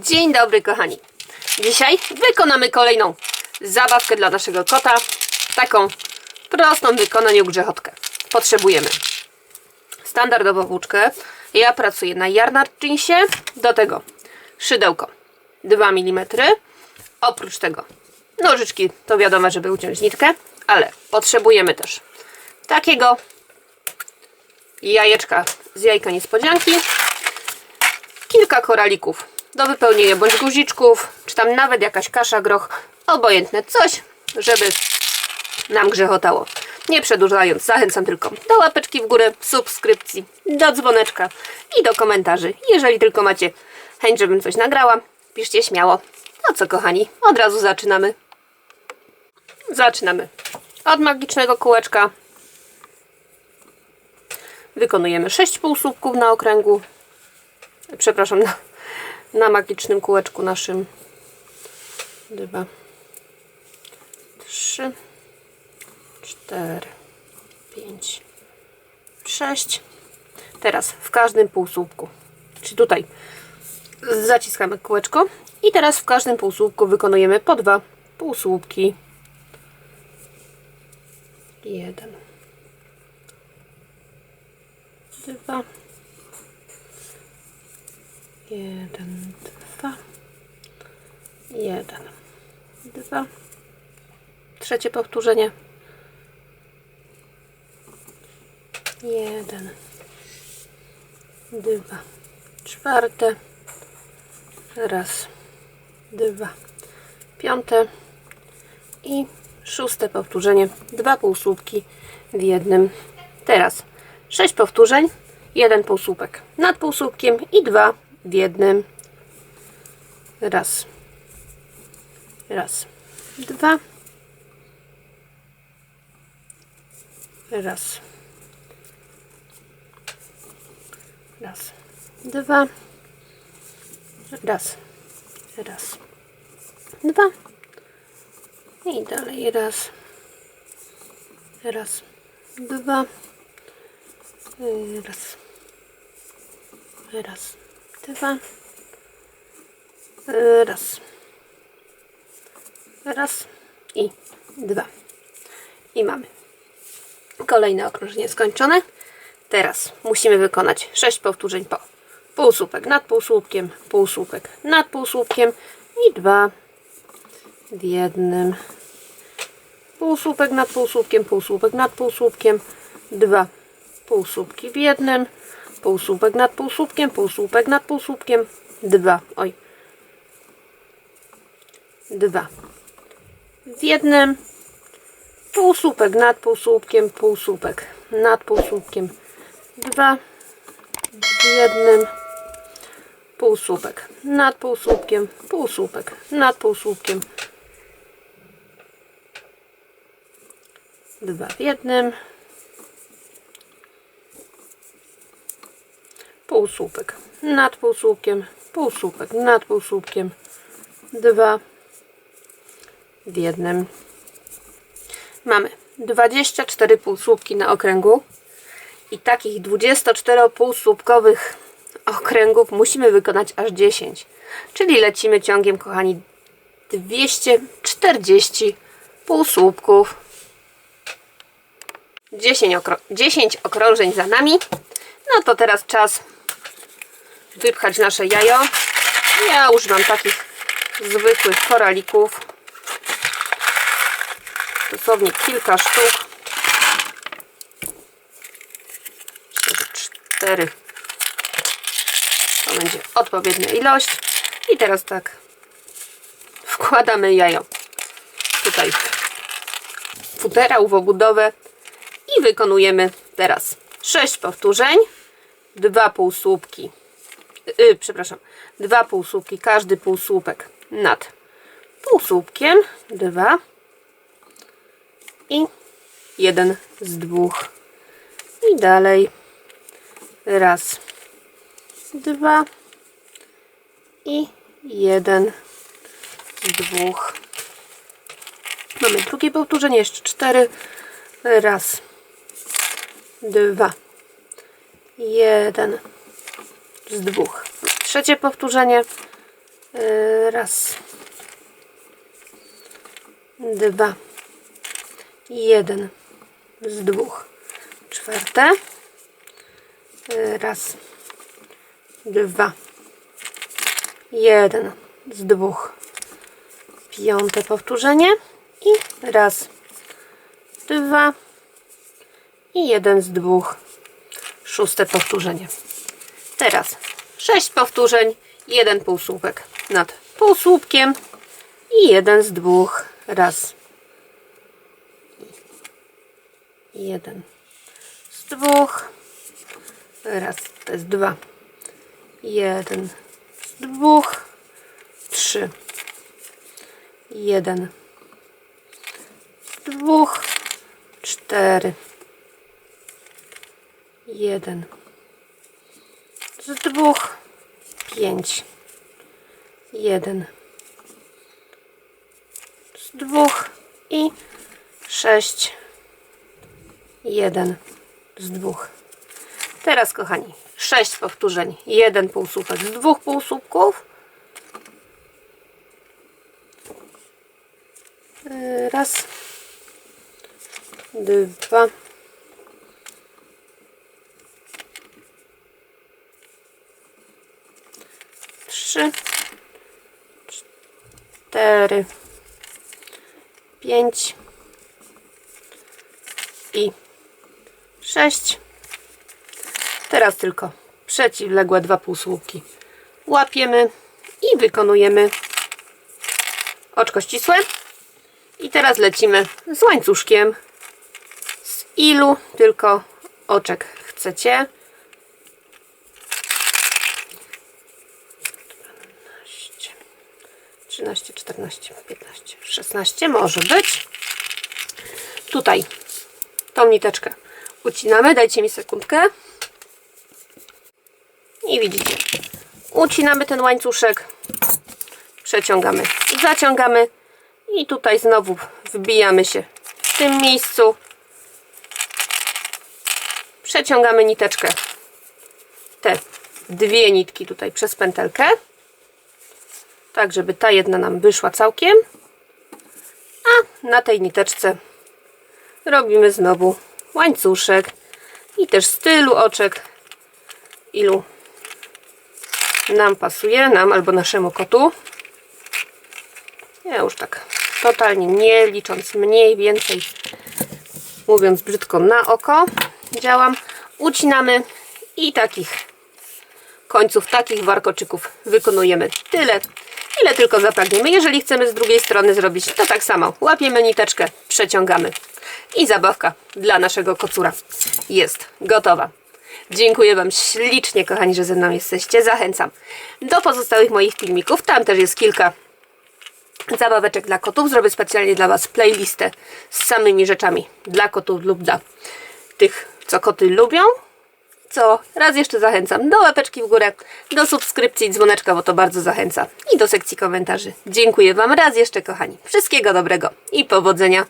Dzień dobry kochani. Dzisiaj wykonamy kolejną zabawkę dla naszego kota. Taką prostą w wykonaniu grzechotkę. Potrzebujemy standardową włóczkę. Ja pracuję na Yarnard Jeansie. Do tego szydełko 2 mm. Oprócz tego nożyczki, to wiadomo, żeby uciąć nitkę, ale potrzebujemy też takiego jajeczka z jajka niespodzianki, kilka koralików do wypełnienia bądź guziczków, czy tam nawet jakaś kasza, groch, obojętne coś, żeby nam grzechotało. Nie przedłużając, zachęcam tylko do łapeczki w górę, subskrypcji, do dzwoneczka i do komentarzy. Jeżeli tylko macie chęć, żebym coś nagrała, piszcie śmiało. No co kochani, od razu zaczynamy. Zaczynamy od magicznego kółeczka. Wykonujemy 6 półsłupków na okręgu. Przepraszam, na, na magicznym kółeczku naszym. Dwa, trzy, cztery, pięć, sześć. Teraz w każdym półsłupku, czyli tutaj zaciskamy kółeczko? I teraz w każdym półsłupku wykonujemy po dwa półsłupki. Jeden, dwa, jeden, dwa, jeden, dwa. Trzecie powtórzenie. Jeden, dwa, czwarte. Raz, dwa, piąte i szóste powtórzenie. Dwa półsłupki w jednym. Teraz sześć powtórzeń, jeden półsłupek nad półsłupkiem i dwa w jednym. Raz, raz, dwa, raz, raz, dwa, raz, raz, dwa. I dalej raz, raz, dwa, raz, raz, dwa, y, raz, raz i dwa. I mamy kolejne okrążenie skończone. Teraz musimy wykonać 6 powtórzeń po półsłupek nad półsłupkiem, półsłupek nad półsłupkiem i dwa w jednym. Półsłupek nad półsłupkiem, półsłupek nad półsłupkiem, dwa półsłupki w jednym, półsłupek nad półsłupkiem, półsłupek nad półsłupkiem, dwa, oj, dwa. W jednym, półsłupek nad półsłupkiem, półsłupek nad półsłupkiem, dwa. W jednym, półsłupek nad półsłupkiem, półsłupek nad półsłupkiem, dwa. W jednym, półsłupek nad półsłupkiem, półsłupek nad półsłupkiem, dwa w jednym. Mamy 24 półsłupki na okręgu i takich 24 półsłupkowych okręgów musimy wykonać aż 10. Czyli lecimy ciągiem, kochani, 240 półsłupków. 10, okro 10 okrążeń za nami. No to teraz czas wypchać nasze jajo. Ja używam takich zwykłych koralików. Dosłownie kilka sztuk. Cztery to będzie odpowiednia ilość. I teraz tak wkładamy jajo tutaj futerał, w i wykonujemy teraz 6 powtórzeń, dwa półsłupki, yy, przepraszam, dwa półsłupki, każdy półsłupek nad półsłupkiem, dwa i jeden z dwóch i dalej raz, dwa i jeden z dwóch. Mamy drugie powtórzenie, jeszcze cztery. Raz, dwa, jeden z dwóch. Trzecie powtórzenie. E, Raz. Dwa. Jeden. Z dwóch. Czwarte. E, Raz. Dwa. Jeden. Z dwóch. Piąte powtórzenie. I raz. Dwa. I jeden z dwóch. Szóste powtórzenie. Teraz sześć powtórzeń, jeden półsłupek nad półsłupkiem i jeden z dwóch. Raz. Jeden z dwóch. Raz, to jest dwa. Jeden z dwóch. Trzy. Jeden z dwóch. Cztery. Jeden z dwóch, pięć, jeden, z dwóch i sześć, jeden, z dwóch. Teraz, kochani, sześć powtórzeń, jeden półsłupek z dwóch półsłupków. Raz, dwa, trzy, cztery, pięć i sześć. Teraz tylko przeciwległe dwa półsłupki łapiemy i wykonujemy oczko ścisłe. I teraz lecimy z łańcuszkiem. Z ilu tylko oczek chcecie. 13, 14, 15, 16 może być. Tutaj tą niteczkę ucinamy. Dajcie mi sekundkę. I widzicie, ucinamy ten łańcuszek, przeciągamy, zaciągamy i tutaj znowu wbijamy się w tym miejscu. Przeciągamy niteczkę, te dwie nitki tutaj przez pętelkę tak żeby ta jedna nam wyszła całkiem. A na tej niteczce robimy znowu łańcuszek i też z tylu oczek. Ilu nam pasuje, nam albo naszemu kotu. Ja już tak totalnie nie licząc mniej, więcej mówiąc brzydko na oko działam, ucinamy i takich końców takich warkoczyków wykonujemy. Tyle ile tylko zapragniemy. Jeżeli chcemy z drugiej strony zrobić, to tak samo. Łapiemy niteczkę, przeciągamy i zabawka dla naszego kocura jest gotowa. Dziękuję Wam ślicznie, kochani, że ze mną jesteście. Zachęcam do pozostałych moich filmików. Tam też jest kilka zabaweczek dla kotów. Zrobię specjalnie dla Was playlistę z samymi rzeczami dla kotów lub dla tych, co koty lubią co raz jeszcze zachęcam do łapeczki w górę, do subskrypcji i dzwoneczka, bo to bardzo zachęca. I do sekcji komentarzy. Dziękuję Wam raz jeszcze, kochani. Wszystkiego dobrego i powodzenia.